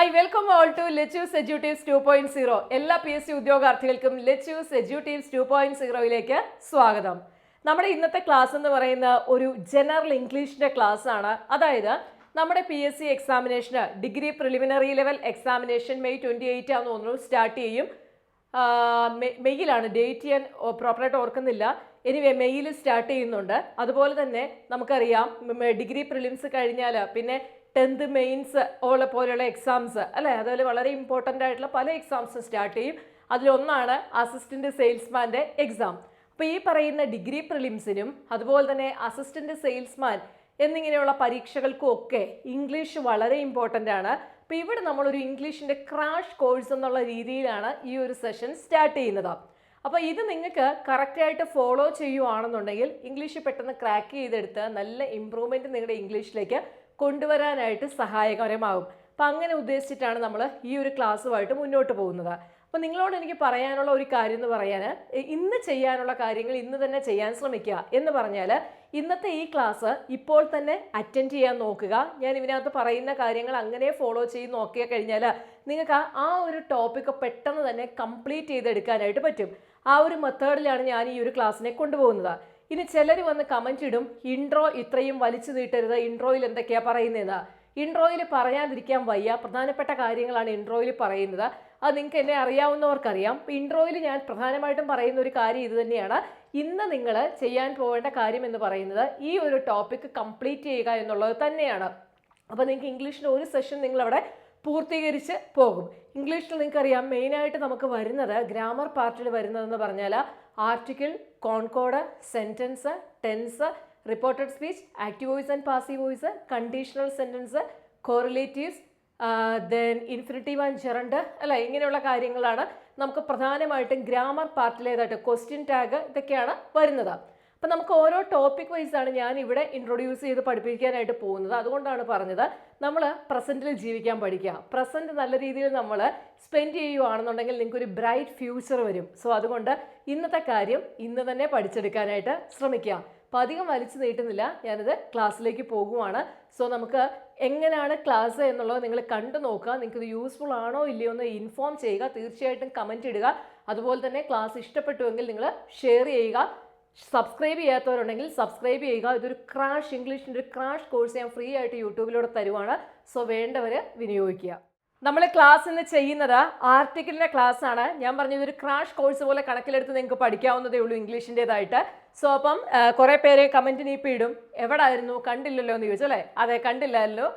Hi welcome all to Lechu's educatives two point zero എല്ലാ P S C ഉദ്യോഗാർത്ഥികൾക്കും Lechu's educatives two point സീറോയിലേക്ക് സ്വാഗതം. നമ്മുടെ ഇന്നത്തെ ക്ലാസ് എന്ന് പറയുന്ന ഒരു ജനറൽ ഇംഗ്ലീഷിന്റെ ക്ലാസ് ആണ്. അതായത് നമ്മുടെ P S C എക്സാമിനേഷന് degree preliminary level examination May twenty eight ആണെന്ന് തോന്നുന്നു സ്റ്റാർട്ട് ചെയ്യും. മെയ്യിലാണ് ഡേറ്റ് ഓ- പ്രോപ്പറായിട്ട് ഓർക്കുന്നില്ല. എനിവേ മെയ്യിൽ സ്റ്റാർട്ട് ചെയ്യുന്നുണ്ട്. അതുപോലെ തന്നെ നമുക്കറിയാം ഡിഗ്രി പ്രിലിംസ് കഴിഞ്ഞാൽ പിന്നെ ടെൻത്ത് മെയിൻസ് ഉള്ള പോലെയുള്ള എക്സാംസ് അല്ലേ? അതുപോലെ വളരെ ഇമ്പോർട്ടന്റ് ആയിട്ടുള്ള പല എക്സാംസും സ്റ്റാർട്ട് ചെയ്യും. അതിലൊന്നാണ് അസിസ്റ്റന്റ് സെയിൽസ്മാന്റെ എക്സാം അപ്പോൾ ഈ പറയുന്ന ഡിഗ്രി പ്രിലിംസിനും അതുപോലെ തന്നെ അസിസ്റ്റന്റ് സെയിൽസ്മാൻ എന്നിങ്ങനെയുള്ള പരീക്ഷകൾക്കും ഒക്കെ ഇംഗ്ലീഷ് വളരെ ഇമ്പോർട്ടന്റ് ആണ്. അപ്പോൾ ഇവിടെ നമ്മളൊരു ഇംഗ്ലീഷിന്റെ ക്രാഷ് കോഴ്സ് എന്നുള്ള രീതിയിലാണ് ഈ ഒരു സെഷൻ സ്റ്റാർട്ട് ചെയ്യുന്നത്. അപ്പോൾ ഇത് നിങ്ങൾക്ക് കറക്റ്റായിട്ട് ഫോളോ ചെയ്യുവാണെന്നുണ്ടെങ്കിൽ ഇംഗ്ലീഷ് പെട്ടെന്ന് ക്രാക്ക് ചെയ്തെടുത്ത് നല്ല ഇമ്പ്രൂവ്മെന്റ് നിങ്ങളുടെ ഇംഗ്ലീഷിലേക്ക് കൊണ്ടുവരാനായിട്ട് സഹായകരമാകും. അപ്പം അങ്ങനെ ഉദ്ദേശിച്ചിട്ടാണ് നമ്മൾ ഈ ഒരു ക്ലാസ്സുമായിട്ട് മുന്നോട്ട് പോകുന്നത്. അപ്പോൾ നിങ്ങളോട് എനിക്ക് പറയാനുള്ള ഒരു കാര്യം എന്ന് പറയാൻ ഇന്ന് ചെയ്യാനുള്ള കാര്യങ്ങൾ ഇന്ന് തന്നെ ചെയ്യാൻ ശ്രമിക്കുക എന്ന് പറഞ്ഞാൽ ഇന്നത്തെ ഈ ക്ലാസ് ഇപ്പോൾ തന്നെ അറ്റൻഡ് ചെയ്യാൻ നോക്കുക. ഞാൻ ഇതിനകത്ത് പറയുന്ന കാര്യങ്ങൾ അങ്ങനെ ഫോളോ ചെയ്ത് നോക്കിയ കഴിഞ്ഞാൽ നിങ്ങൾക്ക് ആ ഒരു ടോപ്പിക്ക് പെട്ടെന്ന് തന്നെ കംപ്ലീറ്റ് ചെയ്തെടുക്കാനായിട്ട് പറ്റും. ആ ഒരു മെത്തേഡിലാണ് ഞാൻ ഈ ഒരു ക്ലാസ്സിനെ കൊണ്ടുപോകുന്നത്. ഇനി ചിലർ വന്ന് കമന്റ് ഇടും ഇൻട്രോ ഇത്രയും വലിച്ചു നീട്ടരുത് ഇൻട്രോയിൽ എന്തൊക്കെയാണ് പറയുന്നത് ഇൻട്രോയിൽ പറയാതിരിക്കാൻ വയ്യ. പ്രധാനപ്പെട്ട കാര്യങ്ങളാണ് ഇൻട്രോയിൽ പറയുന്നത്. അത് നിങ്ങൾക്ക് എന്നെ അറിയാവുന്നവർക്കറിയാം. ഇൻട്രോയിൽ ഞാൻ പ്രധാനമായിട്ടും പറയുന്ന ഒരു കാര്യം ഇത് തന്നെയാണ്. ഇന്ന് നിങ്ങൾ ചെയ്യാൻ പോകേണ്ട കാര്യം എന്ന് പറയുന്നത് ഈ ഒരു ടോപ്പിക്ക് കംപ്ലീറ്റ് ചെയ്യുക എന്നുള്ളത് തന്നെയാണ്. അപ്പോൾ നിങ്ങൾക്ക് ഇംഗ്ലീഷിന്റെ ഒരു സെഷൻ നിങ്ങളവിടെ പൂർത്തീകരിച്ച് പോകും. ഇംഗ്ലീഷിൽ നിങ്ങൾക്കറിയാം മെയിനായിട്ട് നമുക്ക് വരുന്നത് ഗ്രാമർ പാർട്ടിൽ വരുന്നതെന്ന് പറഞ്ഞാൽ article concord sentence tense reported speech active voice and passive voice conditional sentence correlatives then infinitive and gerund അല്ല? ഇങ്ങനെയുള്ള കാര്യങ്ങളാണ് നമുക്ക് പ്രധാനമായിട്ടും ഗ്രാമർ പാർട്ടിലേതായിട്ട് ക്വസ്റ്റ്യൻ ടാഗ് ഇതൊക്കെയാണ് വരുന്നത്. അപ്പം നമുക്ക് ഓരോ ടോപ്പിക് വൈസ് ആണ് ഞാൻ ഇവിടെ ഇൻട്രൊഡ്യൂസ് ചെയ്ത് പഠിപ്പിക്കാനായിട്ട് പോകുന്നത്. അതുകൊണ്ടാണ് പറഞ്ഞത് നമ്മൾ പ്രസന്റിൽ ജീവിക്കാൻ പഠിക്കുക. പ്രസന്റ് നല്ല രീതിയിൽ നമ്മൾ സ്പെൻഡ് ചെയ്യുകയാണെന്നുണ്ടെങ്കിൽ നിങ്ങൾക്ക് ഒരു ബ്രൈറ്റ് ഫ്യൂച്ചർ വരും. സോ അതുകൊണ്ട് ഇന്നത്തെ കാര്യം ഇന്ന് തന്നെ പഠിച്ചെടുക്കാനായിട്ട് ശ്രമിക്കുക. അപ്പോൾ അധികം വലിച്ചു നീട്ടുന്നില്ല ഞാനിത് ക്ലാസ്സിലേക്ക് പോകുവാണ്. സോ നമുക്ക് എങ്ങനെയാണ് ക്ലാസ് എന്നുള്ളത് നിങ്ങൾ കണ്ടു നോക്കുക. നിങ്ങൾക്ക് ഇത് യൂസ്ഫുൾ ആണോ ഇല്ലയോ എന്ന് ഇൻഫോം ചെയ്യുക. തീർച്ചയായിട്ടും കമന്റ് ഇടുക. അതുപോലെ തന്നെ ക്ലാസ് ഇഷ്ടപ്പെട്ടുവെങ്കിൽ നിങ്ങൾ ഷെയർ ചെയ്യുക. സബ്സ്ക്രൈബ് ചെയ്യാത്തവരുണ്ടെങ്കിൽ സബ്സ്ക്രൈബ് ചെയ്യുക. ഇതൊരു ക്രാഷ് ഇംഗ്ലീഷിന്റെ ഒരു ക്രാഷ് കോഴ്സ് ഞാൻ ഫ്രീ ആയിട്ട് യൂട്യൂബിലൂടെ തരുവാണ്. സോ വേണ്ടവർ വിനിയോഗിക്കുക. നമ്മൾ ക്ലാസ് ഇന്ന് ചെയ്യുന്നത് ആർട്ടിക്കിളിന്റെ ക്ലാസ് ആണ്. ഞാൻ പറഞ്ഞു ഇതൊരു ക്രാഷ് കോഴ്സ് പോലെ കണക്കിലെടുത്ത് നിങ്ങൾക്ക് പഠിക്കാവുന്നതേ ഉള്ളൂ ഇംഗ്ലീഷിന്റെതായിട്ട്. സോ അപ്പം കുറേ പേര് കമന്റിന് ഇപ്പം ഇടും. എവിടായിരുന്നു? കണ്ടില്ലല്ലോ എന്ന് ചോദിച്ചു അല്ലേ? അതെ കണ്ടില്ലല്ലോ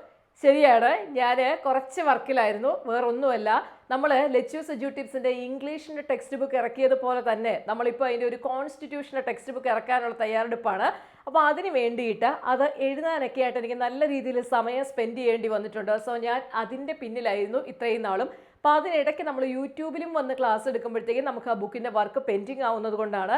ശരിയാണ്. ഞാൻ കുറച്ച് വർക്കിലായിരുന്നു. വേറൊന്നുമല്ല. നമ്മൾ ലെച്ചു സജു ടിപ്സിന്റെ ഇംഗ്ലീഷിന്റെ ടെക്സ്റ്റ് ബുക്ക് ഇറക്കിയതുപോലെ തന്നെ നമ്മളിപ്പോൾ അതിന്റെ ഒരു കോൺസ്റ്റിറ്റ്യൂഷന്റെ ടെക്സ്റ്റ് ബുക്ക് ഇറക്കാനുള്ള തയ്യാറെടുപ്പാണ്. അപ്പോൾ അതിന് വേണ്ടിയിട്ട് അത് എഴുതാനൊക്കെ ആയിട്ട് എനിക്ക് നല്ല രീതിയിൽ സമയം സ്പെൻഡ് ചെയ്യേണ്ടി വന്നിട്ടുണ്ട്. സോ ഞാൻ അതിന്റെ പിന്നിലായിരുന്നു ഇത്രയും നാളും. അപ്പോൾ അതിനിടയ്ക്ക് നമ്മൾ യൂട്യൂബിലും വന്ന് ക്ലാസ് എടുക്കുമ്പോഴത്തേക്കും നമുക്ക് ആ ബുക്കിന്റെ വർക്ക് പെൻഡിങ് ആവുന്നത് കൊണ്ടാണ്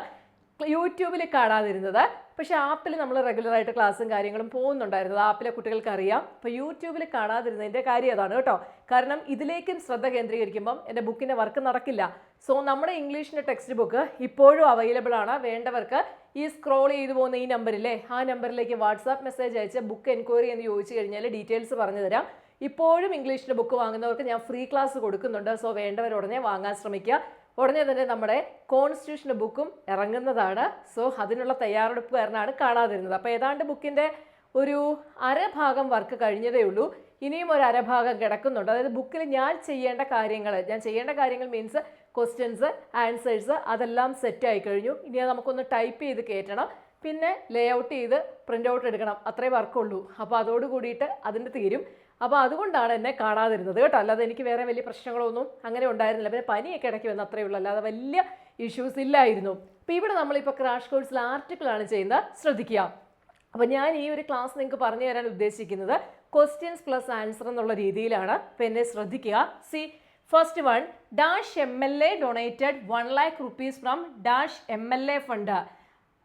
യൂട്യൂബിൽ കാണാതിരുന്നത്. പക്ഷേ ആപ്പിൽ നമ്മൾ റെഗുലറായിട്ട് ക്ലാസ്സും കാര്യങ്ങളും പോകുന്നുണ്ടായിരുന്നത്. ആപ്പിലെ കുട്ടികൾക്ക് അറിയാം അപ്പോൾ യൂട്യൂബിൽ കാണാതിരുന്നതിന്റെ കാര്യം അതാണ് കേട്ടോ. കാരണം ഇതിലേക്കും ശ്രദ്ധ കേന്ദ്രീകരിക്കുമ്പം എന്റെ ബുക്കിന്റെ വർക്ക് നടക്കില്ല. സോ നമ്മുടെ ഇംഗ്ലീഷിന്റെ ടെക്സ്റ്റ് ബുക്ക് ഇപ്പോഴും അവൈലബിൾ ആണ് വേണ്ടവർക്ക് ഈ സ്ക്രോൾ ചെയ്തു പോകുന്ന ഈ നമ്പറിലെ ആ നമ്പറിലേക്ക് വാട്സാപ്പ് മെസ്സേജ് അയച്ച് ബുക്ക് എൻക്വയറി എന്ന് ചോദിച്ചു കഴിഞ്ഞാൽ ഡീറ്റെയിൽസ് പറഞ്ഞു തരാം. ഇപ്പോഴും ഇംഗ്ലീഷിന്റെ ബുക്ക് വാങ്ങുന്നവർക്ക് ഞാൻ ഫ്രീ ക്ലാസ് കൊടുക്കുന്നുണ്ട്. സോ വേണ്ടവർ ഉടനെ വാങ്ങാൻ ശ്രമിക്കുക. ഉടനെ തന്നെ നമ്മുടെ കോൺസ്റ്റിറ്റ്യൂഷൻ ബുക്കും ഇറങ്ങുന്നതാണ്. സോ അതിനുള്ള തയ്യാറെടുപ്പ് കാരണമാണ് കാണാതിരുന്നത്. അപ്പോൾ ഏതാണ്ട് ബുക്കിന്റെ ഒരു അരഭാഗം വർക്ക് കഴിഞ്ഞതേ ഉള്ളൂ. ഇനിയും ഒരു അരഭാഗം കിടക്കുന്നുണ്ട്. അതായത് ബുക്കിൽ ഞാൻ ചെയ്യേണ്ട കാര്യങ്ങൾ ഞാൻ ചെയ്യേണ്ട കാര്യങ്ങൾ മീൻസ് ക്വസ്റ്റ്യൻസ് ആൻസേഴ്സ് അതെല്ലാം സെറ്റ് ആയി കഴിഞ്ഞു. ഇനി അത് നമുക്കൊന്ന് ടൈപ്പ് ചെയ്ത് കയറ്റണം. പിന്നെ ലേ ഔട്ട് ചെയ്ത് പ്രിന്റ് ഔട്ട് എടുക്കണം. അത്രേ വർക്കുള്ളൂ അപ്പോൾ അതോട് കൂടിയിട്ട് അതിന്റെ തീരും. അപ്പോൾ അതുകൊണ്ടാണ് എന്നെ കാണാതിരുന്നത് കേട്ടോ. അല്ലാതെ എനിക്ക് വേറെ വലിയ പ്രശ്നങ്ങളൊന്നും അങ്ങനെ ഉണ്ടായിരുന്നില്ല. പിന്നെ പനിയൊക്കെ ഇടയ്ക്ക് വന്ന് അത്രയേ ഉള്ളൂ. അല്ലാതെ വലിയ ഇഷ്യൂസ് ഇല്ലായിരുന്നു. അപ്പോൾ ഇവിടെ നമ്മളിപ്പോൾ ക്രാഷ് കോഴ്സിൽ ആർട്ടിക്കിളാണ് ചെയ്യുന്നത്. ശ്രദ്ധിക്കുക. അപ്പോൾ ഞാൻ ഈ ഒരു ക്ലാസ് നിങ്ങൾക്ക് പറഞ്ഞു തരാൻ ഉദ്ദേശിക്കുന്നത് ക്വസ്റ്റ്യൻസ് പ്ലസ് ആൻസർ എന്നുള്ള രീതിയിലാണ്. എന്നെ ശ്രദ്ധിക്കുക. C first one dash M L A donated one lakh rupees from dash M L A fund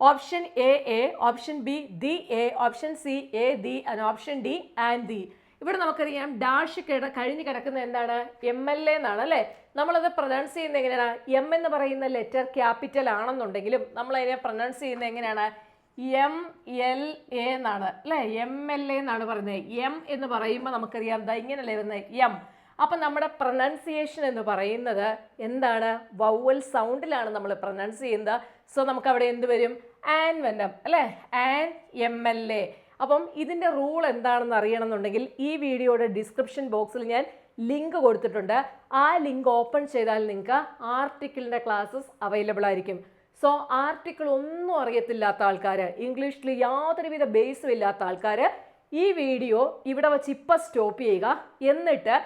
option A a option B the a option C a the and option D and the ഇവിടെ നമുക്കറിയാം dash കിട കഴിഞ്ഞ് കിടക്കുന്ന എന്താണ്? M L A എന്നാണ് അല്ലേ? നമ്മളത് pronounce ചെയ്യുന്നത് എങ്ങനെയാണ്? എം എന്ന് പറയുന്ന ലെറ്റർ ക്യാപിറ്റൽ ആണെന്നുണ്ടെങ്കിലും നമ്മൾ അതിനെ പ്രൊനൗൺസ് ചെയ്യുന്നത് എങ്ങനെയാണ്? എം എൽ എ എന്നാണ്. അല്ലേ? എം എൽ എ എന്നാണ് പറയുന്നത്. എം എന്ന് പറയുമ്പോൾ നമുക്കറിയാം ദാ ഇങ്ങനെയല്ലേ വരുന്നത്. എം അപ്പം നമ്മുടെ പ്രൊനൗൺസിയേഷൻ എന്ന് പറയുന്നത് എന്താണ്? വൗവൽ സൗണ്ടിലാണ് നമ്മൾ പ്രൊനൗൺസ് ചെയ്യുന്നത്. സോ നമുക്ക് അവിടെ എന്ത് വരും? ആൻ വെന്നം അല്ലേ? ആൻ എം എൽ എ അപ്പം ഇതിന്റെ റൂൾ എന്താണെന്ന് അറിയണമെന്നുണ്ടെങ്കിൽ ഈ വീഡിയോയുടെ ഡിസ്ക്രിപ്ഷൻ ബോക്സിൽ ഞാൻ ലിങ്ക് കൊടുത്തിട്ടുണ്ട്. ആ ലിങ്ക് ഓപ്പൺ ചെയ്താൽ നിങ്ങൾക്ക് ആർട്ടിക്കിളിന്റെ ക്ലാസ്സസ് അവൈലബിൾ ആയിരിക്കും. സോ ആർട്ടിക്കിൾ ഒന്നും അറിയത്തില്ലാത്ത ആൾക്കാർ ഇംഗ്ലീഷിൽ യാതൊരുവിധ ബേസും ഇല്ലാത്ത ആൾക്കാർ ഈ വീഡിയോ ഇവിടെ വെച്ച് ഇപ്പം സ്റ്റോപ്പ് ചെയ്യുക. എന്നിട്ട്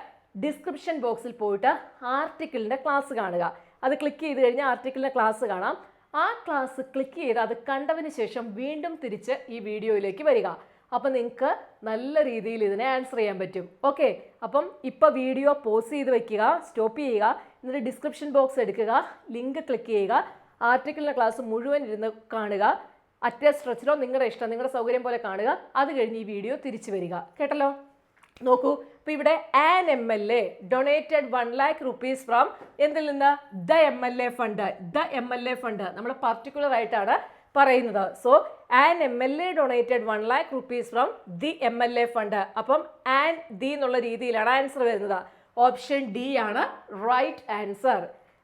ഡിസ്ക്രിപ്ഷൻ ബോക്സിൽ പോയിട്ട് ആർട്ടിക്കിളിന്റെ ക്ലാസ് കാണുക. അത് ക്ലിക്ക് ചെയ്ത് കഴിഞ്ഞാൽ ആർട്ടിക്കിളിന്റെ ക്ലാസ് കാണാം. ആ ക്ലാസ് ക്ലിക്ക് ചെയ്ത് അത് കണ്ടതിന് ശേഷം വീണ്ടും തിരിച്ച് ഈ വീഡിയോയിലേക്ക് വരിക. അപ്പം നിങ്ങൾക്ക് നല്ല രീതിയിൽ ഇതിനെ ആൻസർ ചെയ്യാൻ പറ്റും. ഓക്കെ അപ്പം ഇപ്പോൾ വീഡിയോ പോസ് ചെയ്ത് വയ്ക്കുക സ്റ്റോപ്പ് ചെയ്യുക എന്നിട്ട് ഡിസ്ക്രിപ്ഷൻ ബോക്സ് എടുക്കുക ലിങ്ക് ക്ലിക്ക് ചെയ്യുക ആർട്ടിക്കിളിന്റെ ക്ലാസ് മുഴുവൻ ഇരുന്ന് കാണുക അറ്റേ സ്ട്രെച്ചിലോ നിങ്ങളുടെ ഇഷ്ടം നിങ്ങളുടെ സൗകര്യം പോലെ കാണുക അത് കഴിഞ്ഞ് ഈ വീഡിയോ തിരിച്ചു വരിക. കേട്ടല്ലോ? നോക്കൂ ഇപ്പൊ ഇവിടെ an M L A donated one lakh rupees from എന്തിൽ നിന്ന്? The M L A fund the M L A fund നമ്മൾ പർട്ടിക്കുലർ ആയിട്ടാണ് പറയുന്നത്. So an M L A donated one lakh rupees from the M L A fund അപ്പം an the എന്നുള്ള രീതിയിലാണ് answer വരുന്നത്. Option D ആണ് right answer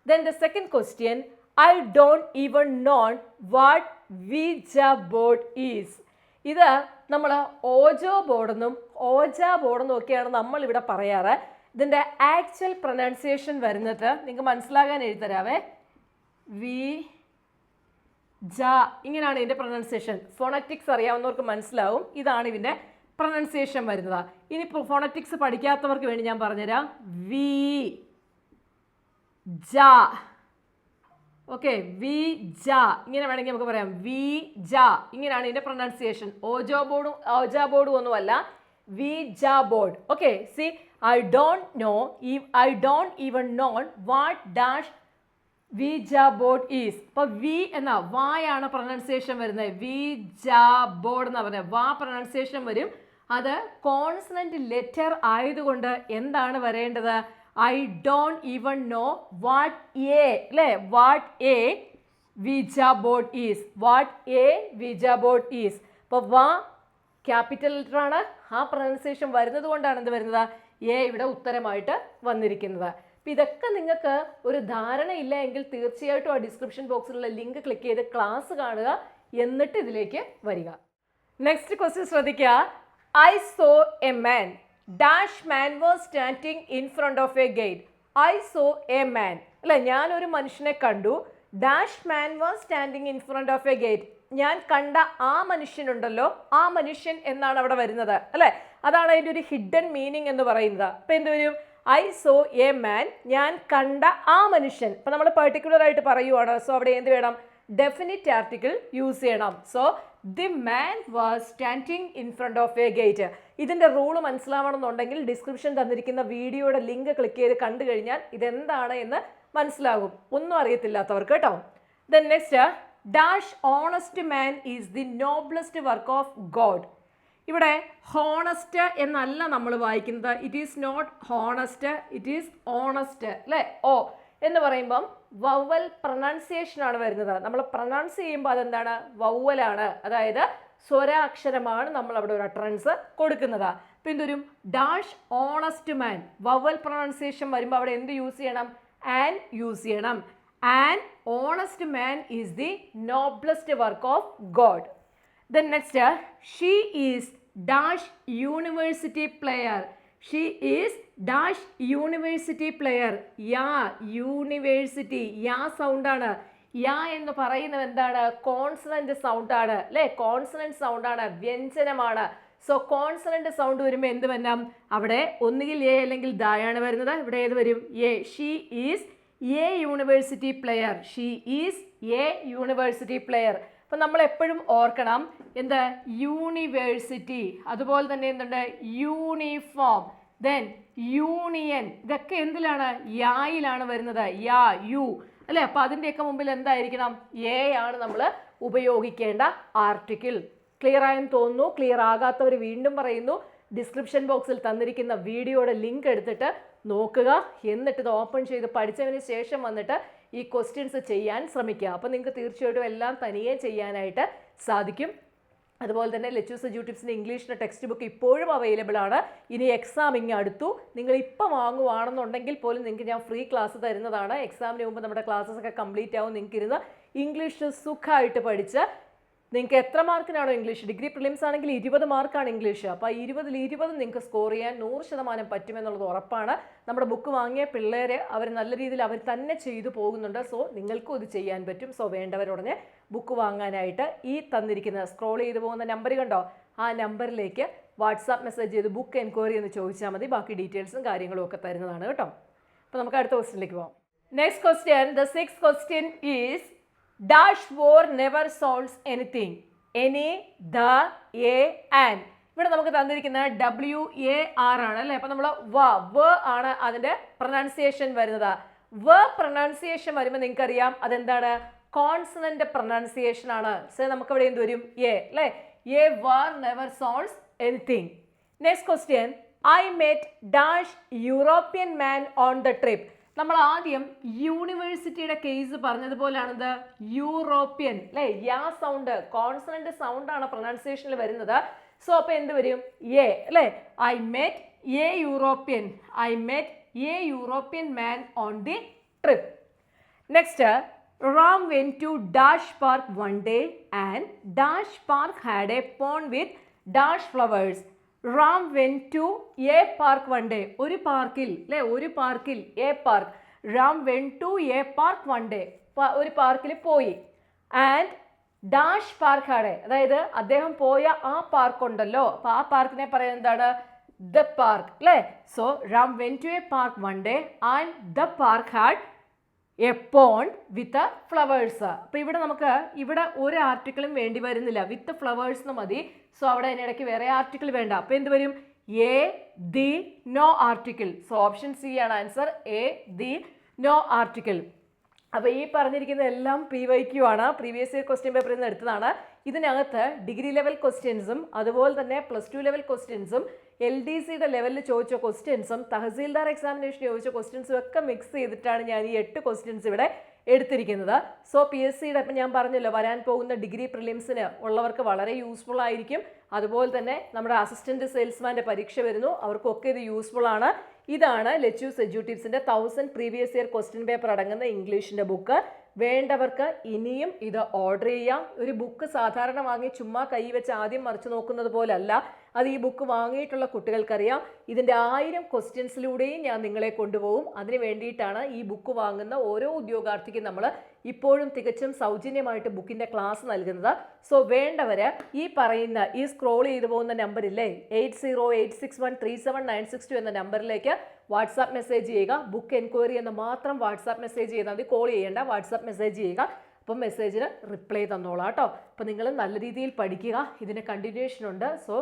then the second question I don't even know what Ouija board is ഇത് നമ്മൾ ഓജോ ബോർഡെന്നും ഓജ ബോർഡെന്നും ഒക്കെയാണ് നമ്മൾ ഇവിടെ പറയാറ്. ഇതിന്റെ ആക്ച്വൽ പ്രൊനൗൺസിയേഷൻ വരുന്നത് നിങ്ങൾക്ക് മനസ്സിലാകാൻ എഴുതരാവേ വി ജ. ഇങ്ങനെയാണ് ഇതിന്റെ പ്രൊനൗൺസിയേഷൻ ഫോണറ്റിക്സ് അറിയാവുന്നവർക്ക് മനസ്സിലാവും. ഇതാണ് ഇതിന്റെ പ്രൊനൗൺസിയേഷൻ വരുന്നത്. ഇനി ഫോണറ്റിക്സ് പഠിക്കാത്തവർക്ക് വേണ്ടി ഞാൻ പറഞ്ഞുതരാം. വി ജ. ഓക്കെ വി ജ ഇങ്ങനെ വേണമെങ്കിൽ നമുക്ക് പറയാം. വി ജ ഇങ്ങനെയാണ് ഇതിന്റെ പ്രൊണൗൺസിയേഷൻ ഓജോ ബോർഡും ഓജ ബോർഡും ഒന്നുമല്ല. Ouija board okay see I don't know ഈ I don't even know what dash Ouija board is അപ്പോൾ വി എന്ന വായാണ് പ്രൊണൗൺസിയേഷൻ വരുന്നത്. വി ജ ബോർഡ് എന്ന് പറഞ്ഞത് വാ പ്രൊണൗൺസിയേഷൻ വരും. അത് കോൺസണന്റ് ലെറ്റർ ആയതുകൊണ്ട് എന്താണ് വരേണ്ടത്? I don't even know what a അല്ലേ what a Ouija board is what a Ouija board is അപ്പോൾ വാ ക്യാപിറ്റൽ ലെറ്റർ ആണ്. ആ പ്രൊനൗൺസിയേഷൻ വരുന്നത് കൊണ്ടാണ് എന്ത് വരുന്നത്? എ ഇവിടെ ഉത്തരമായിട്ട് വന്നിരിക്കുന്നത്. അപ്പോൾ ഇതൊക്കെ നിങ്ങൾക്ക് ഒരു ധാരണയില്ല എങ്കിൽ തീർച്ചയായിട്ടും ആ ഡിസ്ക്രിപ്ഷൻ ബോക്സിലുള്ള ലിങ്ക് ക്ലിക്ക് ചെയ്ത് ക്ലാസ് കാണുക. എന്നിട്ട് ഇതിലേക്ക് വരിക. നെക്സ്റ്റ് ക്വസ്റ്റ്യൻ ശ്രദ്ധിക്കുക I saw a man dash man was standing in front of a gate I saw a man അല്ല ഞാനൊരു മനുഷ്യനെ കണ്ടു. Dash man was standing in front of a gate ഞാൻ കണ്ട ആ മനുഷ്യനുണ്ടല്ലോ. ആ മനുഷ്യൻ എന്നാണ് അവിടെ വരുന്നത്. അല്ലേ? അതാണ് അതിന്റെ ഒരു ഹിഡൻ മീനിങ് എന്ന് പറയുന്നത്. അപ്പോൾ എന്ത് വരും? ഐ സോ എ മാൻ ഞാൻ കണ്ട ആ മനുഷ്യൻ. ഇപ്പം നമ്മൾ പെർട്ടിക്കുലർ ആയിട്ട് പറയുവാണ്. സോ അവിടെ എന്ത് വേണം? ഡെഫിനിറ്റ് ആർട്ടിക്കിൾ യൂസ് ചെയ്യണം. So the man was standing in front of a gate ഇതിന്റെ റൂൾ മനസ്സിലാവണമെന്നുണ്ടെങ്കിൽ ഡിസ്ക്രിപ്ഷൻ തന്നിരിക്കുന്ന വീഡിയോയുടെ ലിങ്ക് ക്ലിക്ക് ചെയ്ത് കണ്ടു കഴിഞ്ഞാൽ ഇതെന്താണ് എന്ന് മനസ്സിലാകും. ഒന്നും അറിയത്തില്ലാത്തവർക്ക് കേട്ടോ. Then next dash honest man is the noblest work of God ഇവിടെ ഹോണസ്റ്റ് എന്നല്ല നമ്മൾ വായിക്കുന്നത്. It is not honest it is honest അല്ലേ? ഓ എന്ന് പറയുമ്പം വവൽ പ്രൊനൗൺസിയേഷൻ ആണ് വരുന്നത്. നമ്മൾ പ്രൊനൗൺസ് ചെയ്യുമ്പോൾ അതെന്താണ്? വവ്വലാണ് അതായത് സ്വരാക്ഷരമാണ് നമ്മൾ അവിടെ ഒരു അട്രൻസ് കൊടുക്കുന്നത്. പിന്തുരും dash honest man vowel pronunciation വരുമ്പോൾ അവിടെ എന്ത് യൂസ് ചെയ്യണം? ആൻ യൂസ് ചെയ്യണം. An honest man is the noblest work of God then next she is dash university player she is dash university player yeah university യാ സൗണ്ടാണ് യാ എന്ന് പറയുന്നത് എന്താണ്? കോൺസണന്റ് സൗണ്ടാണ് അല്ലേ? കോൺസണന്റ് സൗണ്ടാണ് വ്യഞ്ജനമാണ്. സോ കോൺസണന്റ് സൗണ്ട് വരുമ്പോൾ എന്ത് വരണം? അവിടെ ഒന്നുകിൽ എ അല്ലെങ്കിൽ ദായാണ് വരുന്നത്. ഇവിടെ ഏത് വരും? A she is a university player she is a university player അപ്പം നമ്മൾ എപ്പോഴും ഓർക്കണം എന്ത്? യൂണിവേഴ്സിറ്റി അതുപോലെ തന്നെ എന്തുണ്ട്? യൂണിഫോം ദെൻ യൂണിയൻ ഇതൊക്കെ എന്തിലാണ്? യായിലാണ് വരുന്നത്. യാ യു. അല്ലേ? അപ്പം അതിന്റെയൊക്കെ മുമ്പിൽ എന്തായിരിക്കണം? എ ആണ് നമ്മൾ ഉപയോഗിക്കേണ്ട ആർട്ടിക്കിൾ ക്ലിയർ ആയെന്ന് തോന്നുന്നു. ക്ലിയർ ആകാത്തവർ വീണ്ടും പറയുന്നു. ഡിസ്ക്രിപ്ഷൻ ബോക്സിൽ തന്നിരിക്കുന്ന വീഡിയോയുടെ ലിങ്ക് എടുത്തിട്ട് നോക്കുക. എന്നിട്ട് ഇത് ഓപ്പൺ ചെയ്ത് പഠിച്ചതിന് ശേഷം വന്നിട്ട് ഈ ക്വസ്റ്റ്യൻസ് ചെയ്യാൻ ശ്രമിക്കുക. അപ്പോൾ നിങ്ങൾക്ക് തീർച്ചയായിട്ടും എല്ലാം തനിയെ ചെയ്യാനായിട്ട് സാധിക്കും. അതുപോലെ തന്നെ ലെച്ചൂസ് യൂട്യൂബ്സിന്റെ ഇംഗ്ലീഷിന്റെ ടെക്സ്റ്റ് ബുക്ക് ഇപ്പോഴും അവൈലബിൾ ആണ്. ഇനി എക്സാം ഇങ്ങ് അടുത്തു. നിങ്ങൾ ഇപ്പം വാങ്ങുവാണെന്നുണ്ടെങ്കിൽ പോലും നിങ്ങൾക്ക് ഞാൻ ഫ്രീ ക്ലാസ് തരുന്നതാണ്. എക്സാമിന് മുമ്പ് നമ്മുടെ ക്ലാസ്സസ് ഒക്കെ കംപ്ലീറ്റ് ആവും. നിങ്ങൾക്ക് ഇരുന്ന് ഇംഗ്ലീഷ് സുഖമായിട്ട് പഠിച്ച് നിങ്ങൾക്ക് എത്ര മാർക്കിനാണോ ഇംഗ്ലീഷ്? ഡിഗ്രി പ്രിലിംസ് ആണെങ്കിൽ ഇരുപത് മാർക്കാണ് ഇംഗ്ലീഷ്. അപ്പോൾ ഇരുപതിൽ ഇരുപത് നിങ്ങൾക്ക് സ്കോർ ചെയ്യാൻ നൂറ് ശതമാനം പറ്റുമെന്നുള്ളത് ഉറപ്പാണ്. നമ്മുടെ ബുക്ക് വാങ്ങിയ പിള്ളേരെ അവർ നല്ല രീതിയിൽ അവർ തന്നെ ചെയ്തു പോകുന്നുണ്ട്. സോ നിങ്ങൾക്കും ഇത് ചെയ്യാൻ പറ്റും. സോ വേണ്ടവരുടനെ ബുക്ക് വാങ്ങാനായിട്ട് ഈ തന്നിരിക്കുന്ന സ്ക്രോൾ ചെയ്തു പോകുന്ന നമ്പർ കണ്ടോ? ആ നമ്പറിലേക്ക് വാട്സാപ്പ് മെസ്സേജ് ചെയ്ത് ബുക്ക് എൻക്വയറി എന്ന് ചോദിച്ചാൽ മതി. ബാക്കി ഡീറ്റെയിൽസും കാര്യങ്ങളും ഒക്കെ തരുന്നതാണ് കേട്ടോ. അപ്പോൾ നമുക്ക് അടുത്ത ക്വസ്റ്റിനിലേക്ക് പോകാം next question the six question is dash war never solves anything any the a and ഇവിടെ നമുക്ക് തന്നിരിക്കുന്ന ഡബ്ല്യു എ ആർ ആണ് അല്ലേ? അപ്പം നമ്മൾ വ വ ആണ് അതിന്റെ പ്രൊനൗൺസിയേഷൻ വരുന്നത്. വ പ്രൊനൗൺസിയേഷൻ വരുമ്പോൾ നിങ്ങൾക്കറിയാം അതെന്താണ്? കോൺസണന്റ് പ്രൊനൗൺസിയേഷൻ ആണ്. സോ നമുക്ക് ഇവിടെ എന്ത് വരും? എ അല്ലേ? A war never solves anything next question I met dash European man on the trip നമ്മൾ ആദ്യം യൂണിവേഴ്സിറ്റിയുടെ കേസ് പറഞ്ഞതുപോലാണിത് യൂറോപ്യൻ അല്ലേ? യാ സൗണ്ട് കോൺസണന്റ് സൗണ്ട് ആണ് പ്രൊനൗൺസിയേഷനിൽ വരുന്നത്. സോ അപ്പോൾ എന്ത് വരും? എ അല്ലേ? I met a European I met a European man on the trip next Ram went to dash park one day and dash park had a pond with dash flowers Ram went to a park one day. ഒരു പാർക്കിൽ അല്ലേ ഒരു പാർക്കിൽ a park. Ram went to a park one day. ഒരു പാർക്കിൽ പോയി. And dash പാർക്കാണ് അതായത് അദ്ദേഹം പോയ ആ പാർക്ക് ഉണ്ടല്ലോ. അപ്പോൾ ആ പാർക്കിനെ പറയുന്നത് എന്താണ്? ദ പാർക്ക് അല്ലേ so Ram went to a park one day and the park had a pond with flowers അപ്പോൾ ഇവിടെ നമുക്ക് ഇവിടെ ഒരു ആർട്ടിക്കിളും വേണ്ടി വരുന്നില്ല. വിത്ത് ഫ്ലവേഴ്സ് എന്ന് മതി. സോ അവിടെ അതിനിടയ്ക്ക് വേറെ ആർട്ടിക്കിൾ വേണ്ട. അപ്പോൾ എന്ത് വരും? A the no article so option C ആണ് answer a the no article അപ്പോൾ ഈ പറഞ്ഞിരിക്കുന്ന എല്ലാം പി വൈ ക്യു ആണ്. പ്രീവിയസ് ഇയർ ക്വസ്റ്റ്യൻ പേപ്പറിൽ നിന്ന് എടുത്തതാണ്. ഇതിനകത്ത് ഡിഗ്രി ലെവൽ ക്വസ്റ്റ്യൻസും അതുപോലെ തന്നെ പ്ലസ് ടു ലെവൽ ക്വസ്റ്റ്യൻസും എൽ ഡി സിയുടെ ലെവലിൽ ചോദിച്ച ക്വസ്റ്റ്യൻസും തഹസീൽദാർ എക്സാമിനേഷൻ ചോദിച്ച ക്വസ്റ്റ്യൻസും ഒക്കെ മിക്സ് ചെയ്തിട്ടാണ് ഞാൻ ഈ എട്ട് ക്വസ്റ്റ്യൻസ് ഇവിടെ എടുത്തിരിക്കുന്നത്. സോ പി എസ് സിയുടെ ഇപ്പം ഞാൻ പറഞ്ഞല്ലോ വരാൻ പോകുന്ന ഡിഗ്രി പ്രിലിംസിന് ഉള്ളവർക്ക് വളരെ യൂസ്ഫുൾ ആയിരിക്കും. അതുപോലെ തന്നെ നമ്മുടെ അസിസ്റ്റന്റ് സെയിൽസ്മാന്റെ പരീക്ഷ വരുന്നു. അവർക്കൊക്കെ ഇത് യൂസ്ഫുൾ ആണ്. ഇതാണ് ലെച്യൂസ് എജ്യൂട്ടീവ്സിന്റെ thousand previous year question paper അടങ്ങുന്ന ഇംഗ്ലീഷിന്റെ ബുക്ക് വേണ്ടവർക്ക് ഇനിയും ഇത് ഓർഡർ ചെയ്യാം. ഒരു ബുക്ക് സാധാരണ വാങ്ങി ചുമ്മാ കൈ വെച്ച് ആദ്യം മറിച്ച് നോക്കുന്നത് പോലല്ല. അത് ഈ ബുക്ക് വാങ്ങിയിട്ടുള്ള കുട്ടികൾക്കറിയാം. ഇതിന്റെ ആയിരം ക്വസ്റ്റ്യൻസിലൂടെയും ഞാൻ നിങ്ങളെ കൊണ്ടുപോകും. അതിന് വേണ്ടിയിട്ടാണ് ഈ ബുക്ക് വാങ്ങുന്ന ഓരോ ഉദ്യോഗാർത്ഥിക്കും നമ്മൾ ഇപ്പോഴും തികച്ചും സൗജന്യമായിട്ട് ബുക്കിന്റെ ക്ലാസ് നൽകുന്നത്. സോ വേണ്ടവർ ഈ പറയുന്ന ഈ സ്ക്രോൾ ചെയ്തു പോകുന്ന നമ്പറില്ലേ eight zero eight six one three seven nine six two എന്ന നമ്പറിലേക്ക് വാട്സാപ്പ് മെസ്സേജ് ചെയ്യുക ബുക്ക് എൻക്വയറി എന്ന് മാത്രം വാട്സാപ്പ് മെസ്സേജ് ചെയ്താൽ മതി. കോൾ ചെയ്യേണ്ട വാട്സാപ്പ് മെസ്സേജ് ചെയ്യുക. അപ്പം മെസ്സേജിന് റിപ്ലൈ തന്നോളാം കേട്ടോ. അപ്പോൾ നിങ്ങൾ നല്ല രീതിയിൽ പഠിക്കുക. ഇതിന് കണ്ടിന്യൂഷൻ ഉണ്ട്. സോ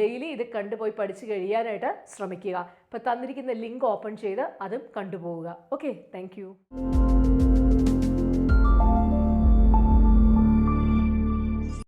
ഡെയിലി ഇത് കണ്ടുപോയി പഠിച്ച് കഴിയാനായിട്ട് ശ്രമിക്കുക. അപ്പോൾ തന്നിരിക്കുന്ന ലിങ്ക് ഓപ്പൺ ചെയ്ത് അതും കണ്ടുപോവുക. Okay thank